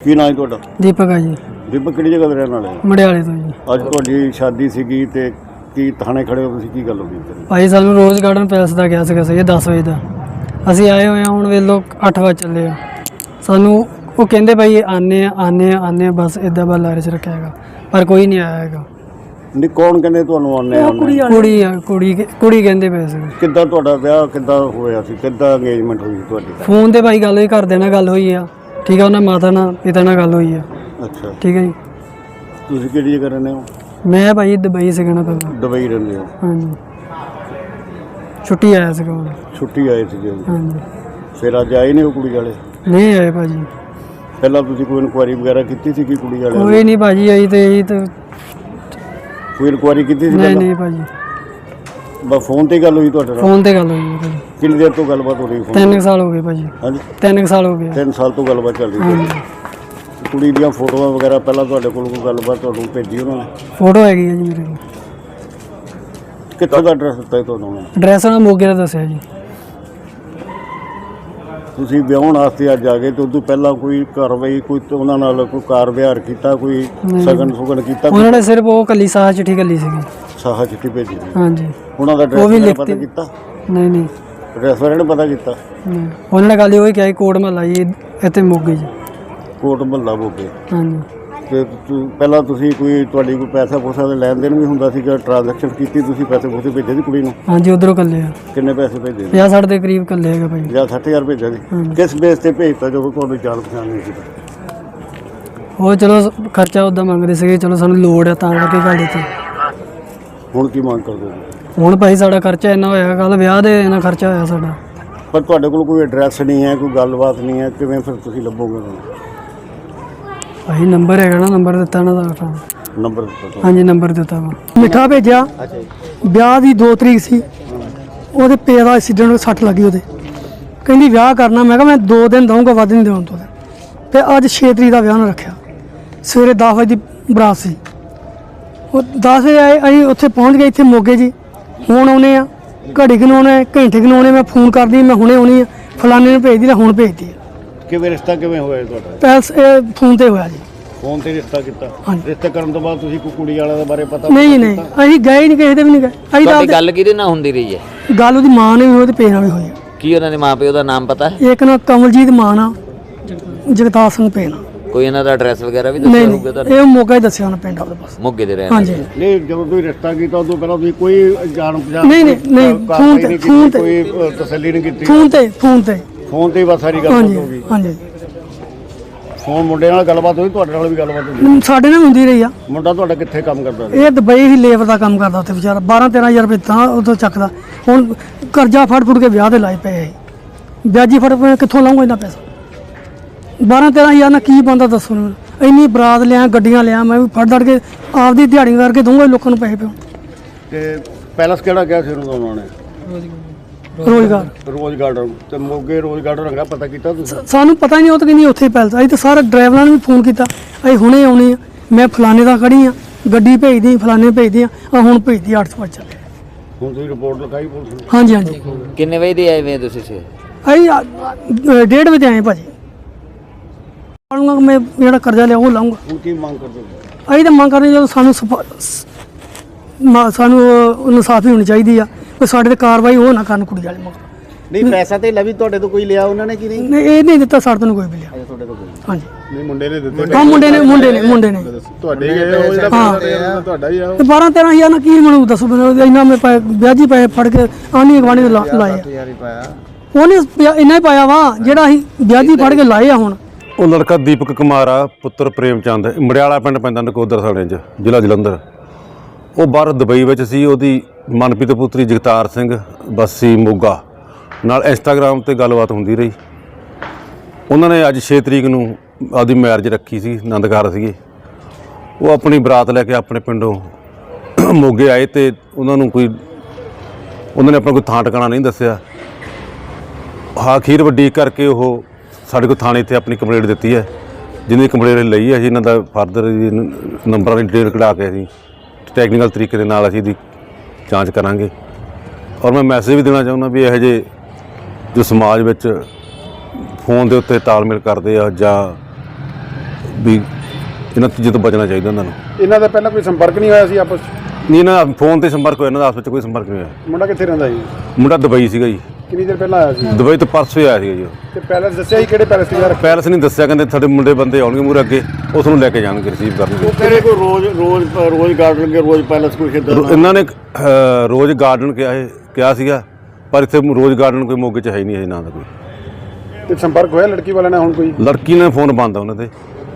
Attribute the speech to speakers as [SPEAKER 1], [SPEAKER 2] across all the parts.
[SPEAKER 1] ਕੀ ਨਾਂ ਹੈ ਤੁਹਾਡਾ?
[SPEAKER 2] ਦੀਪਕ ਆ ਜੀ।
[SPEAKER 1] ਦੀਪਕ ਕਿਹੜੀ ਜਗ੍ਹਾ ਦੇ ਰਹਿਣ ਵਾਲੇ ਹੋ?
[SPEAKER 2] ਮੜਿਆਲੇ ਤੋਂ ਜੀ।
[SPEAKER 1] ਅੱਜ ਤੁਹਾਡੀ ਸ਼ਾਦੀ ਸੀਗੀ ਤੇ ਕੀ ਥਾਣੇ ਖੜੇ ਹੋ ਤੁਸੀਂ? ਕੀ ਗੱਲ ਹੋ ਗਈ ਤੇਰੀ
[SPEAKER 2] ਭਾਈ ਸਾਨੂੰ ਰੋਜ਼ ਗਾਰਡਨ ਪੈਲਸ ਦਾ ਗਿਆ ਸੀਗਾ ਸਹੀ 10 ਵਜੇ ਦਾ। ਅਸੀਂ ਆਏ ਹੋਏ ਆ ਹੁਣ ਵੇਲੋ 8 ਵਜੇ ਚੱਲੇ ਆ। ਸਾਨੂੰ ਉਹ ਕਹਿੰਦੇ ਭਾਈ ਆਨੇ ਆ ਆਨੇ ਆ ਆਨੇ ਆ ਬਸ ਇਦਾਂ ਬਾ ਲਾਰੇ ਚ ਰੱਖਿਆ ਹੈਗਾ। ਪਰ ਕੋਈ ਨਹੀਂ ਆਇਆ ਹੈਗਾ।
[SPEAKER 1] ਨਹੀਂ ਕੌਣ ਕਹਿੰਦੇ ਤੁਹਾਨੂੰ ਆਨੇ ਆਨੇ
[SPEAKER 2] ਕੁੜੀ ਆ ਕੁੜੀ ਕੁੜੀ ਕਹਿੰਦੇ ਪਏ ਸੀ
[SPEAKER 1] ਕਿੱਦਾਂ ਤੁਹਾਡਾ ਵਿਆਹ ਕਿੱਦਾਂ ਹੋਇਆ ਸੀ? ਕਿੱਦਾਂ ਅੰਗੇਜਮੈਂਟ ਹੋਈ ਸੀ ਤੁਹਾਡੀ?
[SPEAKER 2] ਫੋਨ ਤੇ ਭਾਈ ਗੱਲ ਹੋਈ ਘਰਦਿਆਂ ਨਾਲ ਗੱਲ ਹੋਈ ਆ। ਠੀਕ ਆ ਉਹਨਾਂ ਮਾਤਾ ਨਾਲ ਪਿਤਾ ਨਾਲ ਗੱਲ ਹੋਈ ਆ।
[SPEAKER 1] ਅੱਛਾ।
[SPEAKER 2] ਠੀਕ ਹੈ ਜੀ।
[SPEAKER 1] ਤੁਸੀਂ ਕਿਹੜੀ ਜਗ੍ਹਾ ਰਹਿੰਦੇ ਹੋ?
[SPEAKER 2] ਮੈਂ ਭਾਈ ਦੁਬਈ ਨਾ ਪਹਿਲਾਂ।
[SPEAKER 1] ਦੁਬਈ ਰਹਿੰਦੇ ਹੋ?
[SPEAKER 2] ਹਾਂਜੀ। ਛੁੱਟੀ ਆਇਆ ਸੀਗਾ ਹੁਣ।
[SPEAKER 1] ਛੁੱਟੀ ਆਏ ਸੀਗੇ
[SPEAKER 2] ਹਾਂਜੀ।
[SPEAKER 1] ਫਿਰ ਅੱਜ ਆਏ ਨੇ ਉਹ ਕੁੜੀ ਵਾਲੇ?
[SPEAKER 2] ਨਹੀਂ ਆਏ ਭਾਜੀ।
[SPEAKER 1] ਪਹਿਲਾਂ ਤੁਸੀਂ ਕੋਈ ਇਨਕੁਆਇਰੀ ਵਗੈਰਾ ਕੀਤੀ ਸੀ ਕਿ ਕੁੜੀ ਵਾਲੇ
[SPEAKER 2] ਕੋਈ ਨਹੀਂ ਭਾਜੀ ਆਈ ਤੇ ਇਹੀ ਤੇ
[SPEAKER 1] ਕੋਈ ਇਨਕੁਆਇਰੀ ਕੀਤੀ ਸੀ
[SPEAKER 2] ਨਹੀਂ
[SPEAKER 1] ਪਹਿਲਾਂ?
[SPEAKER 2] ਨਹੀਂ ਭਾਜੀ।
[SPEAKER 1] ਬਸ ਫੋਨ ਤੇ ਗੱਲ ਹੋਈ ਤੁਹਾਡੇ ਨਾਲ?
[SPEAKER 2] ਫੋਨ ਤੇ ਗੱਲ ਹੋਈ ਹੈ ਭਾਜੀ
[SPEAKER 1] ਕਿੰਨੀ ਦੇਰ ਤੋਂ ਗੱਲਬਾਤ ਹੋ ਰਹੀ ਫੋਨ
[SPEAKER 2] ਤਿੰਨ ਕੁ ਸਾਲ ਹੋ ਗਏ ਭਾਜੀ।
[SPEAKER 1] ਹਾਂਜੀ।
[SPEAKER 2] ਤਿੰਨ ਕੁ ਸਾਲ ਹੋ ਗਏ।
[SPEAKER 1] 3 ਸਾਲ ਤੋਂ ਗੱਲਬਾਤ ਚੱਲ ਰਹੀ ਹੈ।
[SPEAKER 2] ਹਾਂਜੀ।
[SPEAKER 1] ਕੁੜੀ ਦੀਆਂ ਫੋਟੋਆਂ ਵਗੈਰਾ ਪਹਿਲਾਂ ਤੁਹਾਡੇ ਕੋਲ ਕੋਈ ਗੱਲਬਾਤ ਤੁਹਾਨੂੰ ਭੇਜੀ ਉਹਨਾਂ ਨੇ?
[SPEAKER 2] ਫੋਟੋ ਹੈਗੀ ਹੈ ਜੀ ਮੇਰੇ ਕੋਲ।
[SPEAKER 1] ਕਿੱਥੋਂ ਦਾ ਐਡਰੈਸ ਦਿੱਤਾ ਸੀ ਤੁਹਾਨੂੰ ਉਹਨਾਂ ਨੇ?
[SPEAKER 2] ਐਡਰੈਸ ਉਹਨਾਂ ਮੋਗੇ ਦਾ ਦੱਸਿਆ ਜੀ।
[SPEAKER 1] ਤੁਸੀਂ ਵਿਆਹਣ ਵਾਸਤੇ ਅੱਜ ਆ ਗਏ ਤੇ ਉਦੋਂ ਪਹਿਲਾਂ ਕੋਈ ਕਾਰਵਾਈ ਕੋਈ ਤੇ ਉਹਨਾਂ ਨਾਲ ਕੋਈ ਕਾਰ ਵਿਹਾਰ ਕੀਤਾ ਕੋਈ
[SPEAKER 2] ਨਹੀਂ।
[SPEAKER 1] ਸਗਨ ਸੁਗਨ ਕੀਤਾ?
[SPEAKER 2] ਉਹਨਾਂ ਨੇ ਸਿਰਫ ਉਹ ਕੱਲੀ ਸਾਹ ਚਿੱਠੀ ਕੱਲੀ ਸੀਗੀ।
[SPEAKER 1] ਸਾਹਾ ਚਿੱਠੀ ਭੇਜੀ ਸੀ।
[SPEAKER 2] ਹਾਂਜੀ।
[SPEAKER 1] ਉਹਨਾਂ ਦਾ
[SPEAKER 2] ਉਹ ਵੀ
[SPEAKER 1] ਐਡਰੈਸ
[SPEAKER 2] ਲਿਖਤੀ।
[SPEAKER 1] ਪਤਾ ਕੀਤਾ?
[SPEAKER 2] ਨਹੀਂ ਨਹੀਂ।
[SPEAKER 1] ਰੈਸਟੋਰੈਂਟ ਪਤਾ ਕੀਤਾ।
[SPEAKER 2] ਉਹਨਾਂ ਨੇ ਗੱਲ ਇਹੋ ਹੀ ਕਿਹਾ ਸੀ ਕੋਟ ਮਹੱਲਾ ਜੀ ਇੱਥੇ ਮੋਗੇ ਜੀ।
[SPEAKER 1] ਕੋਟ ਮਹੱਲਾ ਬੋਗੇ
[SPEAKER 2] ਹਾਂਜੀ।
[SPEAKER 1] ਤੇ ਤੂੰ- ਪਹਿਲਾਂ ਤੁਸੀਂ ਕੋਈ ਤੁਹਾਡੀ ਕੋਈ ਪੈਸਾ ਪੂਸਾ ਦੇ ਲੈਣ ਦੇਣ ਵੀ ਹੁੰਦਾ ਸੀਗਾ ਟ੍ਰਾਂਜੈਕਸ਼ਨ ਕੀਤੀ ਤੁਸੀਂ ਪੈਸੇ ਪੂਸੇ ਭੇਜੇ ਸੀ ਕੁੜੀ ਨੂੰ?
[SPEAKER 2] ਹਾਂਜੀ ਉਧਰੋਂ ਕੱਲੇ ਆ।
[SPEAKER 1] ਕਿੰਨੇ ਪੈਸੇ ਭੇਜੇ ਸੀ?
[SPEAKER 2] 50 60 ਦੇ ਕਰੀਬ ਕੱਲੇ ਹੈਗਾ ਭਾਈ।
[SPEAKER 1] ਜਾਂ 60000 ਭੇਜਿਆ ਸੀ।
[SPEAKER 2] ਹਾਂਜੀ।
[SPEAKER 1] ਕਿਸ ਬੇਸ ਤੇ ਭੇਜਤਾ ਜਦੋਂ ਤੁਹਾਨੂੰ ਜਾਣ ਪਛਾਣ ਨਹੀਂ ਸੀ?
[SPEAKER 2] ਉਹ ਚਲੋ ਖਰਚਾ ਉਦਾਂ ਮੰਗਦੇ ਸੀਗੇ ਚਲੋ ਸਾਨੂੰ ਲੋੜ ਆ ਤਾਂ ਕਰਕੇ ਗੱਲ ਦਿੱਤੀ
[SPEAKER 1] ਹੁਣ ਕੀ ਮੰਗ ਕਰਦੇ ਹੋ?
[SPEAKER 2] ਹੁਣ ਭਾਈ ਸਾਡਾ ਖਰਚਾ ਇੰਨਾ ਹੋਇਆ ਕੱਲ ਵਿਆਹ ਦੇ ਇੰਨਾ ਖਰਚਾ ਹੋਇਆ ਸਾਡਾ।
[SPEAKER 1] ਪਰ ਤੁਹਾਡੇ ਕੋਲ ਕੋਈ ਐਡਰੈਸ ਨਹੀਂ ਹੈ ਕੋਈ ਗੱਲਬਾਤ ਨਹੀਂ ਹੈ ਕਿਵੇਂ ਫਿਰ ਤੁਸੀਂ ਲੱਭੋਗੇ ਉਹਨੂੰ
[SPEAKER 2] ਭਾਈ ਨੰਬਰ ਹੈਗਾ ਨਾ ਨੰਬਰ ਦਿੱਤਾ ਨਾ ਦਾ
[SPEAKER 1] ਨੰਬਰ ਦਿੱਤਾ ਤੁਹਾਨੂੰ
[SPEAKER 2] ਹਾਂਜੀ ਨੰਬਰ ਦਿੱਤਾ ਵਾ।
[SPEAKER 3] ਮਿੱਠਾ ਭੇਜਿਆ।
[SPEAKER 1] ਅੱਛਾ ਜੀ।
[SPEAKER 3] ਵਿਆਹ ਦੀ 2 ਤਰੀਕ ਸੀ। ਉਹਦੇ ਪੇ ਦਾ ਐਕਸੀਡੈਂਟ ਵਿੱਚ ਸੱਟ ਲੱਗੀ ਉਹਦੇ। ਕਹਿੰਦੀ ਵਿਆਹ ਕਰਨਾ ਮੈਂ ਕਿਹਾ ਮੈਂ 2 ਦਿਨ ਦਊਂਗਾ ਵੱਧ ਨਹੀਂ ਦੇਵਾਂ ਤੋਂ। ਤੇ ਅੱਜ 6 ਤਰੀਕ ਦਾ ਵਿਆਹ ਨਾ ਰੱਖਿਆ। ਸਵੇਰੇ 10 ਵਜੇ ਦੀ ਬਰਾਤ ਸੀ। ਉਹ 10 ਵਜੇ ਆਏ ਅਸੀਂ ਉੱਥੇ ਪਹੁੰਚ ਗਏ ਇੱਥੇ ਮੋਗੇ ਜੀ। ਹੁਣ ਆਉਨੇ ਆ ਘੜੀ ਕੁ ਨੂੰ ਆਉਣੇ ਘੰਟੇ ਕੁ ਨੂੰ ਆਉਣੇ ਮੈਂ ਫੋਨ ਕਰਦੀ ਮੈਂ ਹੁਣੇ ਆਉਣੀ ਆ ਫਲਾਣੇ ਨੂੰ ਭੇਜਦੀ ਨਾ ਹੁਣ ਭੇਜਦੀ ਆ।
[SPEAKER 1] ਕਿਵੇਂ ਰਿਸ਼ਤਾ ਕਿਵੇਂ ਹੋਇਆ ਜੀ ਤੁਹਾਡਾ?
[SPEAKER 3] ਪੈਸ ਇਹ ਫੋਨ ਤੇ ਹੋਇਆ ਜੀ।
[SPEAKER 1] ਫੋਨ ਤੇ ਰਿਸ਼ਤਾ ਕੀਤਾ?
[SPEAKER 3] ਹਾਂਜੀ।
[SPEAKER 1] ਰਿਸ਼ਤਾ ਕਰਨ ਤੋਂ ਬਾਅਦ ਤੁਸੀਂ ਕੋਈ ਕੁੜੀ ਵਾਲਿਆਂ ਦੇ ਬਾਰੇ ਪਤਾ
[SPEAKER 3] ਨਹੀਂ ਨਹੀਂ ਅਸੀਂ ਗਏ ਨਹੀਂ ਕਿਸੇ ਦੇ ਵੀ ਨਹੀਂ ਗਏ। ਅਸੀਂ ਤਾਂ
[SPEAKER 4] ਤੁਹਾਡੀ
[SPEAKER 3] ਆਪਦੇ-
[SPEAKER 4] ਗੱਲ ਕਿਹਦੇ ਨਾਲ ਹੁੰਦੀ ਰਹੀ ਹੈ?
[SPEAKER 3] ਗੱਲ ਉਹਦੀ ਮਾਂ ਨੇ ਵੀ ਹੋਈ ਤੇ ਪੇ ਨਾਲ ਵੀ ਹੋਈ ਆ।
[SPEAKER 4] ਕੀ ਉਹਨਾਂ ਦੇ ਮਾਪਿਓ ਦਾ ਨਾਮ ਪਤਾ? ਹੈ
[SPEAKER 3] ਇੱਕ ਨਾ ਕਮਲਜੀਤ ਮਾਨ ਆ ਜਗਤਾਰ ਸਿੰਘ ਪੇਨ
[SPEAKER 4] ਕੋਈ ਇਹਨਾਂ ਦਾ ਐਡਰੈਸ ਵਗੈਰਾ ਵੀ
[SPEAKER 3] ਨਹੀਂ
[SPEAKER 4] ਦੱਸਿਆ
[SPEAKER 3] ਨਹੀਂ
[SPEAKER 4] ਹੋਊਗਾ ਤੁਹਾਨੂੰ
[SPEAKER 3] ਇਹ ਮੌਕਾ ਹੀ ਦੱਸਿਆ ਉਹਨੇ ਪਿੰਡ ਆਪਦੇ ਪਾਸ।
[SPEAKER 4] ਮੋਗੇ ਦੇ ਰਹਿਣ
[SPEAKER 3] ਹਾਂਜੀ।
[SPEAKER 1] ਨਹੀਂ ਜਦੋਂ ਤੁਸੀਂ ਰਿਸ਼ਤਾ ਕੀਤਾ ਉਦੋਂ ਪਹਿਲਾਂ ਤੁਸੀਂ ਕੋਈ ਜਾਣ ਪਛਾਣ
[SPEAKER 3] ਨਹੀਂ, ਨਹੀਂ,
[SPEAKER 1] ਕੋਈ
[SPEAKER 3] ਨਹੀਂ,
[SPEAKER 1] ਕਾਰਵਾਈ
[SPEAKER 3] ਫੋਨ ਤੇ-
[SPEAKER 1] ਨਹੀਂ ਕੀਤੀ,
[SPEAKER 3] ਫੋਨ ਤੇ।
[SPEAKER 1] ਕੋਈ ਅ, ਤਸੱਲੀ ਨਹੀਂ ਕੀਤੀ।
[SPEAKER 3] ਫੋਨ ਤੇ ਫੋਨ ਤੇ।
[SPEAKER 1] ਫੋਨ ਤੇ ਹੀ ਬਸ ਸਾਰੀ ਗੱਲ
[SPEAKER 3] ਹਾਂਜੀ
[SPEAKER 1] ਹੋ ਗਈ।
[SPEAKER 3] ਹਾਂਜੀ।
[SPEAKER 1] ਫੋਨ ਮੁੰਡੇ ਨਾਲ ਗੱਲਬਾਤ ਹੋਈ ਤੁਹਾਡੇ ਨਾਲ ਵੀ ਗੱਲਬਾਤ ਹੋਈ?
[SPEAKER 3] ਸਾਡੇ ਨਾਲ ਹੁੰਦੀ ਰਹੀ ਆ।
[SPEAKER 1] ਮੁੰਡਾ ਤੁਹਾਡਾ ਕਿੱਥੇ ਕੰਮ ਕਰਦਾ ਸੀ?
[SPEAKER 3] ਇਹ ਦੁਬਈ ਹੀ ਲੇਬਰ ਦਾ ਕੰਮ ਕਰਦਾ ਉੱਥੇ ਵਿਚਾਰਾ 12 13000 ਰੁਪਏ ਤਾਂ ਉਦੋਂ ਚੱਕਦਾ। ਹੁਣ ਕਰਜ਼ਾ ਫੜ ਫੁੜ ਕੇ ਵਿਆਹ ਦੇ ਲਾਏ ਪਏ ਇਹ। ਵਿਆਜੀ ਫੜ ਫੜ ਕਿੱਥੋਂ ਲਾਉਂਗਾ ਇੰਨਾ ਪੈਸਾ? 12 13000 ਨਾਲ ਕੀ ਬੰਦਾ ਦੱਸੋ ਮੈਨੂੰ? ਇੰਨੀ ਬਰਾਤ ਲਿਆ ਗੱਡੀਆਂ ਲਿਆ ਮੈਂ ਵੀ ਫੜ ਫੜ ਕੇ ਆਪਦੀ ਦਿਹਾੜੀ ਕਰਕੇ ਦਊਂਗਾ ਲੋਕਾਂ ਨੂੰ ਪੈਸੇ ਪਿਓ
[SPEAKER 1] ਤੇ ਪੈਲਸ ਕਿਹੜਾ ਗਿਆ ਸੀ ਉਹਨੂੰ ਉਹਨਾਂ ਨੇ?
[SPEAKER 3] ਰੋਜ਼ਗਾਰ।
[SPEAKER 1] ਰੋਜ਼ ਗਾਰਡਨ ਤੇ ਮੋਗੇ ਰੋਜ਼ ਗਾਰਡਨ ਪਤਾ ਕੀਤਾ ਤੁਸੀਂ?
[SPEAKER 3] ਸਾਨੂੰ ਪਤਾ ਹੀ ਨਹੀਂ ਉਹ ਤਾਂ ਕਹਿੰਦੀ ਉੱਥੇ ਹੀ ਪੈਲਸ ਅਸੀਂ ਤਾਂ ਸਾਰੇ ਡਰਾਈਵਰਾਂ ਨੂੰ ਵੀ ਫੋਨ ਕੀਤਾ। ਅਸੀਂ ਹੁਣੇ ਆਉਣੇ ਆ। ਮੈਂ ਫਲਾਣੇ ਦਾ ਖੜੀ ਆ। ਗੱਡੀ ਭੇਜਦੀ ਫਲਾਣੇ ਭੇਜਦੀ ਆ। ਆ ਹੁਣ ਭੇਜਦੀ 805 ਚੱਲੇ
[SPEAKER 1] ਹੁਣ ਤੁਸੀਂ ਰਿਪੋਰਟ ਲਿਖਾਈ ਪੁਲਿਸ ਨੂੰ?
[SPEAKER 3] ਹਾਂਜੀ ਹਾਂਜੀ।
[SPEAKER 4] ਕਿੰਨੇ ਵਜੇ ਦੇ ਆਏ ਵੇ ਤੁਸੀਂ ਸੇ
[SPEAKER 3] ਅਸੀਂ ਆ- ਆ- ਡੇਢ ਵਜੇ ਆਏ ਭਾਜੀ। ਆਉਂਗਾ ਮੈਂ ਜਿਹੜਾ ਕਰਜ਼ਾ ਲਿਆ ਉਹ ਲਾਉਂਗਾ।
[SPEAKER 1] ਹੁਣ ਕੀ ਮੰਗ ਕਰਦੇ ਹੋ?
[SPEAKER 3] ਅਸੀਂ ਤਾਂ ਮੰਗ ਕਰਦੇ ਜਦੋਂ ਸਾਨੂੰ ਸਫਾ- ਸ- ਮਾ- ਸਾਨੂੰ ਇਨਸਾਫੀ ਹੋਣੀ ਚਾਹੀਦੀ ਆ ਕੋਈ ਸਾਡੇ ਤੇ ਕਾਰਵਾਈ ਉਹ ਨਾ ਕਰਨ ਕੁੜੀ ਵਾਲੇ ਮਗਰ।
[SPEAKER 1] ਨਹੀਂ ਪੈਸਾ ਤੇ ਲਵੀ ਤੁਹਾਡੇ ਤੋਂ ਕੋਈ ਲਿਆ ਉਹਨਾਂ ਨੇ ਕੀ ਨਹੀਂ?
[SPEAKER 3] ਨਹੀਂ ਇਹ ਨਹੀਂ ਦਿੱਤਾ ਸਾਡੇ ਤੋਂ ਕੋਈ ਵੀ ਲਿਆ।
[SPEAKER 1] ਤੁਹਾਡੇ ਤੋਂ ਕੋਈ
[SPEAKER 3] ਹਾਂਜੀ।
[SPEAKER 1] ਨਹੀਂ ਮੁੰਡੇ ਨੇ ਦਿੱਤੇ
[SPEAKER 3] ਹਾਂ ਮੁੰਡੇ ਨੇ ਮੁੰਡੇ ਨੇ ਮੁੰਡੇ ਨੇ।
[SPEAKER 1] ਤੁਹਾਡੇ ਹੀ ਉਹ ਜਿਹੜਾ
[SPEAKER 3] ਹਾਂ
[SPEAKER 1] ਤੁਹਾਡਾ ਹੀ ਆ
[SPEAKER 3] ਤੇ 12 13000 ਨਾਲ ਕੀ ਮੈਨੂੰ ਦੱਸੋ ਮੈਨੂੰ ਇੰਨਾ ਮੈਂ ਪੈ- ਵਿਆਜੀ ਪੈਸੇ ਫੜ ਕੇ ਆਣੀ ਗਵਾਣੀ ਲਾਏ ਆ।
[SPEAKER 1] ਯਾਰੀ ਪਾਇਆ।
[SPEAKER 3] ਉਹਨੇ ਪਿਆ- ਇੰਨਾ ਹੀ ਪਾਇਆ ਵਾ ਜਿਹੜਾ ਅਸੀਂ ਵਿਆਜੀ ਫੜ ਕੇ ਲਾਏ ਆ ਹੁਣ।
[SPEAKER 5] ਉਹ ਲੜਕਾ ਦੀਪਕ ਕੁਮਾਰ ਆ, ਪੁੱਤਰ ਪ੍ਰੇਮ ਚੰਦ ਮੜਿਆਲਾ ਪਿੰਡ ਪੈਂਦਾ ਨਕੋਦਰ ਥਾਣੇ 'ਚ, ਜ਼ਿਲ੍ਹਾ ਜਲੰਧਰ। ਉਹ ਬਾਹਰ ਦੁਬਈ ਵਿੱਚ ਸੀ, ਉਹਦੀ ਮਨਪ੍ਰੀਤ ਪੁੱਤਰੀ ਜਗਤਾਰ ਸਿੰਘ, ਬੱਸੀ ਮੋਗਾ ਨਾਲ ਇੰਸਟਾਗ੍ਰam ਤੇ ਗੱਲਬਾਤ ਹੁੰਦੀ ਰਹੀ। ਉਹਨਾਂ ਨੇ ਅੱਜ 6 ਤਰੀਕ ਨੂੰ ਆਪਦੀ ਮੈਰਿਜ ਰੱਖੀ ਸੀ, ਆਨੰਦਕਾਰ ਸੀਗੇ। ਉਹ ਆਪਣੀ ਬਰਾਤ ਲੈ ਕੇ ਆਪਣੇ ਪਿੰਡੋਂ ਮੋਗੇ ਆਏ ਤੇ ਉਹਨਾਂ ਨੂੰ ਕੋਈ, ਉਹਨਾਂ ਨੇ ਆਪਣਾ ਕੋਈ ਥਾਂ ਟਿਕਾਣਾ ਨਹੀਂ ਦੱਸਿਆ। ਹਾਂ ਖੀਰ ਵੱਡੀ ਕਰਕੇ ਉਹ ਸਾਡੇ ਕੋਲ ਥਾਣੇ ਤੇ ਆਪਣੀ ਕੰਪਲੇਂਟ ਦਿੱਤੀ ਹੈ। ਜਿਹਦੀ ਕੰਪਲੇਂਟ ਲਈ ਹੈ ਜੀ ਇਹਨਾਂ ਦਾ ਫਰਦਰ ਨੰਬਰਾਂ ਦੀ ਡਿਟੇਲ ਕਢਾ ਕੇ ਅਸੀਂ ਟੈਕਨੀਕਲ ਤਰੀਕੇ ਦੇ ਨਾਲ ਅਸੀਂ ਇਹਦੀ ਜਾਂਚ ਕਰਾਂਗੇ। ਔਰ ਮੈਂ ਮੈਸੇਜ ਵੀ ਦੇਣਾ ਚਾਹੁੰਦਾ ਵੀ ਇਹੋ ਜਿਹੇ ਜੋ ਸਮਾਜ ਵਿੱਚ ਫੋਨ ਦੇ ਉੱਤੇ ਤਾਲਮੇਲ ਕਰਦੇ ਆ ਜਾਂ ਵੀ ਇਹਨਾਂ ਚੀਜ਼ਾਂ ਤੋਂ ਬਚਣਾ ਚਾਹੀਦਾ ਉਹਨਾਂ ਨੂੰ।
[SPEAKER 6] ਇਹਨਾਂ ਦਾ ਪਹਿਲਾਂ ਕੋਈ ਸੰਪਰਕ ਨਹੀਂ ਹੋਇਆ ਸੀ ਆਪਸ 'ਚ?
[SPEAKER 5] ਨਹੀਂ ਇਹਨਾਂ ਦਾ ਫੋਨ ਤੇ ਸੰਪਰਕ ਹੋਇਆ ਇਹਨਾਂ ਦਾ ਆਪਸ ਵਿੱਚ ਕੋਈ ਸੰਪਰਕ ਨਹੀਂ ਹੋਇਆ।
[SPEAKER 6] ਮੁੰਡਾ ਕਿੱਥੇ ਰਹਿੰਦਾ ਜੀ?
[SPEAKER 5] ਮੁੰਡਾ ਦੁਬਈ ਸੀਗਾ ਜੀ।
[SPEAKER 6] ਕਿੰਨੀ ਦੇਰ ਪਹਿਲਾਂ ਆਇਆ ਸੀ?
[SPEAKER 5] ਦੁਬਈ ਤੋਂ ਪਰਸੋਂ ਹੀ ਆਇਆ ਸੀਗਾ ਜੀ ਉਹ।
[SPEAKER 6] ਤੇ ਪੈਲਸ ਦੱਸਿਆ ਸੀ ਕਿਹੜੇ ਪੈਲਸ ਤੇ ਯਾਰ
[SPEAKER 5] ਪੈਲਸ ਨਹੀਂ ਦੱਸਿਆ ਕਹਿੰਦੇ ਸਾਡੇ ਮੁੰਡੇ ਬੰਦੇ ਆਉਣਗੇ ਮੂਹਰੇ ਅੱਗੇ ਉਸ ਨੂੰ ਲੈ ਕੇ ਜਾਣਗੇ ਰਿਸੀਵ ਕਰਨਗੇ
[SPEAKER 1] ਉਹ ਕਹਿੰਦੇ ਕੋਈ ਰੋਜ਼ ਰੋਜ਼ ਰੋਜ਼ ਗਾਰਡਨ ਕੇ ਰੋਜ਼ ਪੈਲਸ ਕੋਈ ਖੇਡਦਾ
[SPEAKER 5] ਰੋ- ਇਹਨਾਂ ਨੇ ਅਹ, ਰੋਜ਼ ਗਾਰਡਨ ਕਿਹਾ ਹੈ ਕਿਹਾ ਸੀਗਾ ਪਰ ਇੱਥੇ ਰੋਜ਼ ਗਾਰਡਨ ਕੋਈ ਮੋਗੇ 'ਚ ਹੈ ਹੀ ਨਹੀਂ ਇਹ ਨਾਂ ਦਾ ਕੋਈ।
[SPEAKER 6] ਤੇ ਸੰਪਰਕ ਹੋਇਆ ਲੜਕੀ ਵਾਲਿਆਂ ਨਾਲ ਹੁਣ ਕੋਈ?
[SPEAKER 5] ਲੜਕੀ ਨੇ ਫੋਨ ਬੰਦ ਆ ਉਹਨਾਂ ਦੇ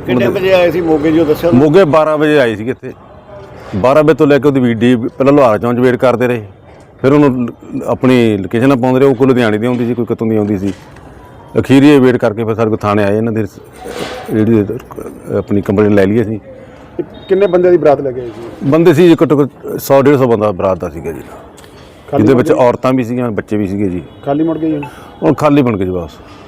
[SPEAKER 1] ਕਿੰਨੇ ਵਜੇ ਆਏ ਸੀ ਮੋਗੇ ਜੀ ਉਹ ਦੱਸਿਆ?
[SPEAKER 5] ਮੋਗੇ 12 ਵਜੇ ਆਈ ਸੀਗੇ ਇੱਥੇ। 12 ਵਜੇ ਤੋਂ ਲੈ ਕੇ ਉਹਦੀ ਵੀਡੀਓ ਪਹਿਲਾਂ ਲੋਹਾਰਾ ਚੌਂਚ ਵੇਟ ਕਰਦੇ ਰਹੇ। ਫਿਰ ਉਹਨੂੰ ਆਪਣੀ ਲੋਕੇਸ਼ਨ ਪਾਉਂਦੇ ਰਹੇ ਉਹ ਕੋਈ ਲੁਧਿਆਣੇ ਦੀ ਆਉਂਦੀ ਸੀ ਕੋਈ ਕਿਤੋਂ ਦੀ ਆਉਂਦੀ ਸੀ। ਅਖੀਰੀ ਇਹ ਵੇਟ ਕਰਕੇ ਫਿਰ ਸਾਡੇ ਕੋਲ ਥਾਣੇ ਆਏ ਇਹਨਾਂ ਦੇ ਜਿਹੜੀ ਆਪਣੀ ਕੰਪਲੇਂਟ ਲੈ ਲਈ ਅਸੀਂ।
[SPEAKER 6] ਤੇ ਕਿੰਨੇ ਬੰਦਿਆਂ ਦੀ ਬਰਾਤ ਲੈ ਕੇ ਆਏ ਸੀ?
[SPEAKER 5] ਬੰਦੇ ਸੀ ਜੀ ਘੱਟੋ ਘੱਟ 100 150 ਬੰਦਾ ਬਰਾਤ ਦਾ ਸੀਗਾ ਜੀ। ਜਿਹਦੇ ਵਿੱਚ? ਔਰਤਾਂ ਵੀ ਸੀਗੀਆਂ ਬੱਚੇ ਵੀ ਸੀਗੇ ਜੀ।
[SPEAKER 6] ਖਾਲੀ ਮੁੜ ਗਈ ਹੁਣ
[SPEAKER 5] ਹੁਣ ਖਾਲੀ ਬਣ ਕੇ ਜੀ ਬਸ।